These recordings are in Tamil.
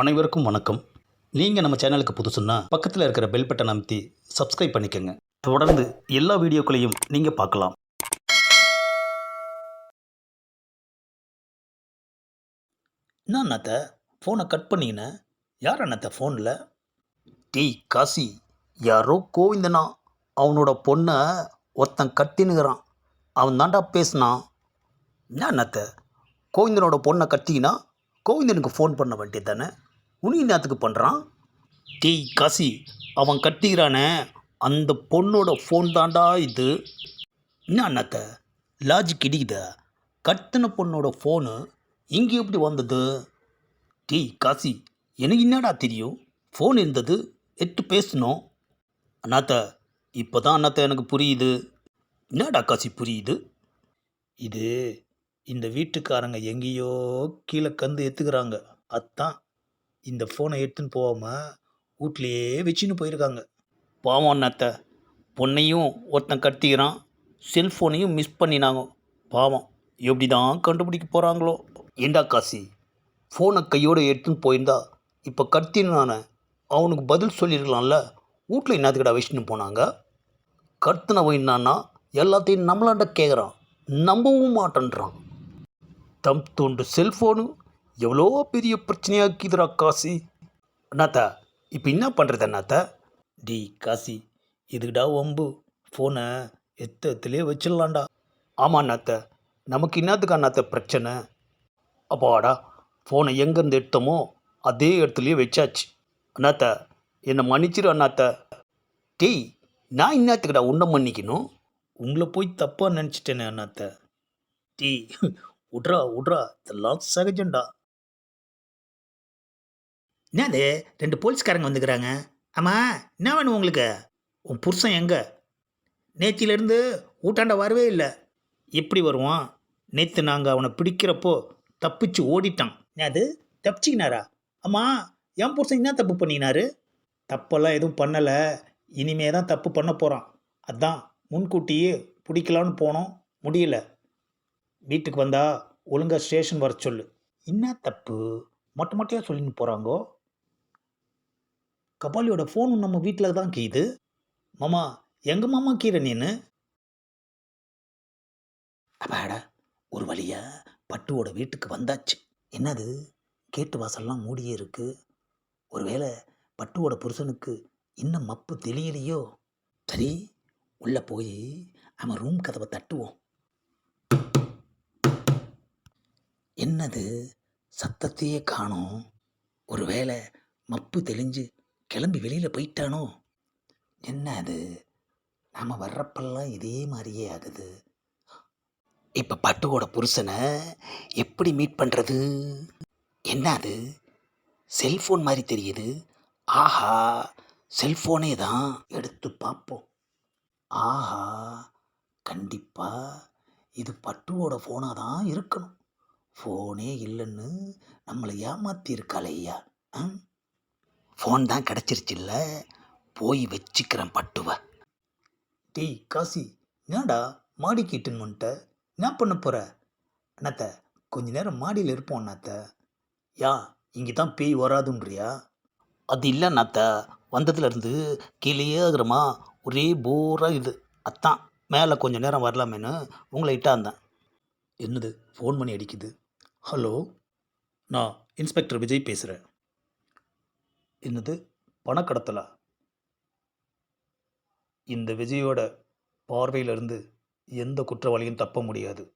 அனைவருக்கும் வணக்கம். நீங்கள் நம்ம சேனலுக்கு புதுசுன்னா பக்கத்தில் இருக்கிற பெல் பட்டன் அமைத்தி சப்ஸ்கிரைப் பண்ணிக்கோங்க. தொடர்ந்து எல்லா வீடியோக்களையும் நீங்கள் பார்க்கலாம். என்ன அண்ணாத்த? ஃபோனை கட் பண்ணிக்கின? யார் அண்ணாத்த ஃபோனில் டீ காசி யாரோ கோவிந்தனா. அவனோட பொண்ணை ஒருத்தன் கட்டினுக்கிறான் அவன் தாண்டா பேசினான். என்ன அண்ணாத்த? கோவிந்தனோட பொண்ணை கட்டிக்கினா கோவிந்தனுக்கு ஃபோன் பண்ண வேண்டியது தானே உனி பண்ணுறான் டேய் காசி அவன் கட்டிக்கிறானே. அந்த பொண்ணோட ஃபோன் தாண்டா இது. என்ன அண்ணாத்த? லாஜிக் இடிக்குதா? கட்டின பொண்ணோட ஃபோனு இங்கே எப்படி வந்தது? டேய் காசி எனக்கு என்னடா தெரியும்? ஃபோன் இருந்தது எட்டு பேசணும் அண்ணாத்த இப்போ தான் அண்ணாத்த எனக்கு புரியுது. என்னடா காசி புரியுது? இது இந்த வீட்டுக்காரங்க எங்கேயோ கீழே கந்து எத்துக்கிறாங்க. அதான் இந்த ஃபோனை எடுத்துன்னு போகாமல் வீட்லையே வச்சுன்னு போயிருக்காங்க. பாவம் அண்ணாத்த. பொண்ணையும் ஒருத்தன் கட்டிக்கிறான் செல்ஃபோனையும் மிஸ் பண்ணினாங்க. பாவம். எப்படி தான் கண்டுபிடிக்க போகிறாங்களோ ஏண்டா காசி? ஃபோனை கையோடு எடுத்துன்னு போயிருந்தா இப்போ கத்தினான அவனுக்கு பதில் சொல்லியிருக்கலாம்ல. வீட்டில் என்னத்துக்கடா வச்சுன்னு போனாங்க? கத்துனவன் என்னன்னா எல்லாத்தையும் நம்மளாண்ட கேட்குறான் நம்பவும் மாட்டேன்றான். தம் தோண்டு செல்ஃபோனு எவ்வளோ பெரிய பிரச்சனையாக்கிதுடா காசி? அண்ணாத்தா இப்போ என்ன பண்ணுறது அண்ணாத்தா? டி காசி இதுக்குடா ஒம்பு ஃபோனை எத்தத்துலேயே வச்சிடலாம்டா. ஆமாம் அண்ணாத்த நமக்கு என்னத்துக்கு அண்ணாத்த பிரச்சனை? அப்பாடா ஃபோனை எங்கேருந்து எடுத்தோமோ அதே இடத்துலையே வச்சாச்சு. அண்ணாத்த என்னை மன்னிச்சிரு அண்ணாத்த. டேய் நான் என்னத்துக்குடா உன்னை மன்னிக்கணும்? உங்களை போய் தப்பாக நினச்சிட்டேனே அண்ணாத்த. டேய் விட்றா விட்றா இதெல்லாம் சகஜம்டா. என்னது? ரெண்டு போலீஸ்காரங்க வந்துக்கிறாங்க. ஆமாம் என்ன வேணும் உங்களுக்கு? உன் புருஷன் எங்கே? நேத்திலேருந்து ஊட்டாண்ட வரவே இல்லை. எப்படி வருவான்? நேற்று நாங்கள் அவனை பிடிக்கிறப்போ தப்பிச்சு ஓடிட்டான். அது தப்பிச்சிக்கினாரா? ஆமாம் என் புருஷன் என்ன தப்பு பண்ணினாரு தப்பெல்லாம் எதுவும் பண்ணலை. இனிமே தான் தப்பு பண்ண போகிறான் அதான் முன்கூட்டியே பிடிக்கலான்னு போனோம். முடியல. வீட்டுக்கு வந்தா ஒழுங்காக ஸ்டேஷன் வர சொல்லு. என்ன தப்பு? மொட்டை மொட்டையாக சொல்லின்னு போகிறாங்கோ கபாலியோட ஃபோன் நம்ம வீட்டில் தான் கீது. மாமா எங்கள் மாமா கீரை நீனு? அப்பாடா ஒரு வழியா பட்டுவோட வீட்டுக்கு வந்தாச்சு. என்னது? கேட்டு வாசல்லாம் மூடியே இருக்கு. ஒருவேளை பட்டுவோட புருஷனுக்கு இன்னும் மப்பு தெரியலையோ சரி உள்ளே போய் அவன் ரூம் கதவை தட்டுவோம். என்னது சத்தத்தையே காணோம்? ஒருவேளை மப்பு தெளிஞ்சு கிளம்பி வெளியில் போயிட்டானோ? என்ன அது? நாம் வர்றப்பெல்லாம் இதே மாதிரியே ஆகுது. இப்போ பட்டுவோட புருஷனை எப்படி மீட் பண்ணுறது என்ன அது? செல்ஃபோன் மாதிரி தெரியுது. ஆஹா செல்ஃபோனே தான். எடுத்து பார்ப்போம். ஆஹா கண்டிப்பாக இது பட்டுவோட ஃபோனாக தான் இருக்கணும். ஃபோனே இல்லைன்னு நம்மளை ஏமாத்தியிருக்காளே ஐயா ஃபோன் தான் கிடச்சிருச்சுல்ல? போய் வச்சுக்கிறேன் பட்டுவ. டேய் காசி என்னடா மாடி கிட்டுன்னு என்ன பண்ண போகிற அண்ணாத்த கொஞ்ச நேரம் மாடியில் இருப்போம் அண்ணாத்த. யா இங்கே தான் பேய் வராதுன்றியா? அது இல்லை அண்ணாத்த. வந்ததுலேருந்து கீழேயே ஆகிறமா ஒரே போராக இது. அத்தான் மேலே கொஞ்சம் நேரம் வரலாமேன்னு உங்களை இட்டாந்தேன் என்னது ஃபோன் பண்ணி அடிக்குது? ஹலோ நான் இன்ஸ்பெக்டர் விஜய் பேசுகிறேன் என்னது பணக்கடத்தலா? இந்த விஜயோட பார்வையிலிருந்து எந்த குற்றவாளியும் தப்ப முடியாது.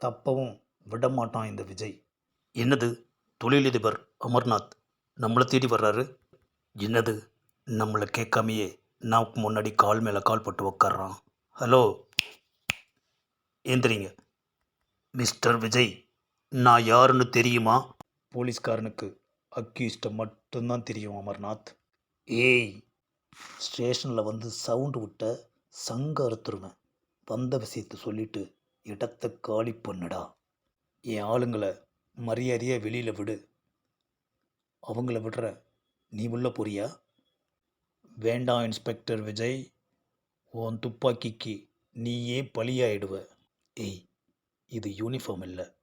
தப்பவும் விட மாட்டான் இந்த விஜய். என்னது தொழிலதிபர் அமர்நாத் நம்மளை தேடி வர்றாரு? என்னது நம்மளை கேட்காமையே நான் முன்னாடி கால் மேலே கால் போட்டு உக்காடுறான் ஹலோ ஏந்திரிங்க. மிஸ்டர் விஜய் நான் யாருன்னு தெரியுமா? போலீஸ்காரனுக்கு அக்யூஸ்ட்டை மட்டும்தான் தெரியும் அமர்நாத். ஏய். ஸ்டேஷனில் வந்து சவுண்டு விட்ட சங்க அறுத்துருவேன். வந்த விஷயத்தை சொல்லிட்டு இடத்த காலி பண்ணுடா. என் ஆளுங்களை மரியாதையாக வெளியில் விடு. அவங்கள விடுற நீ உள்ள போறியா? வேண்டாம் இன்ஸ்பெக்டர் விஜய். உன் துப்பாக்கிக்கு நீயே பலியாயிடுவ. ஏய் இது யூனிஃபார்ம் இல்லை.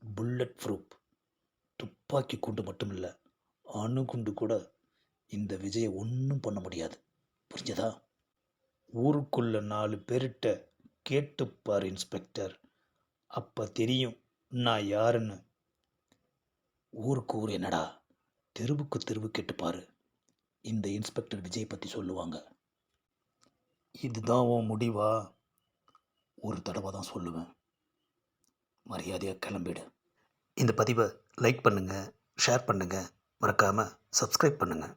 புல்லட் ப்ரூப் துப்பாக்கி குண்டு மட்டும் இல்லை அணுகுண்டு கூட இந்த விஜயை ஒன்றும் பண்ண முடியாது. புரிஞ்சதா? ஊருக்குள்ள நாலு பேர்கிட்ட கேட்டுப்பார் இன்ஸ்பெக்டர். அப்போ தெரியும் நான் யாருன்னு. ஊருக்கு ஊர் என்னடா? தெருவுக்கு தெருவு கேட்டுப்பார். இந்த இன்ஸ்பெக்டர் விஜய் பற்றி சொல்லுவாங்க. இதுதான் உன் முடிவா? ஒரு தடவை தான் சொல்லுவேன். மரியாதையாக கிளம்பிடு. இந்த பதிவை லைக் பண்ணுங்கள் ஷேர் பண்ணுங்கள் மறக்காமல் சப்ஸ்கிரைப் பண்ணுங்கள்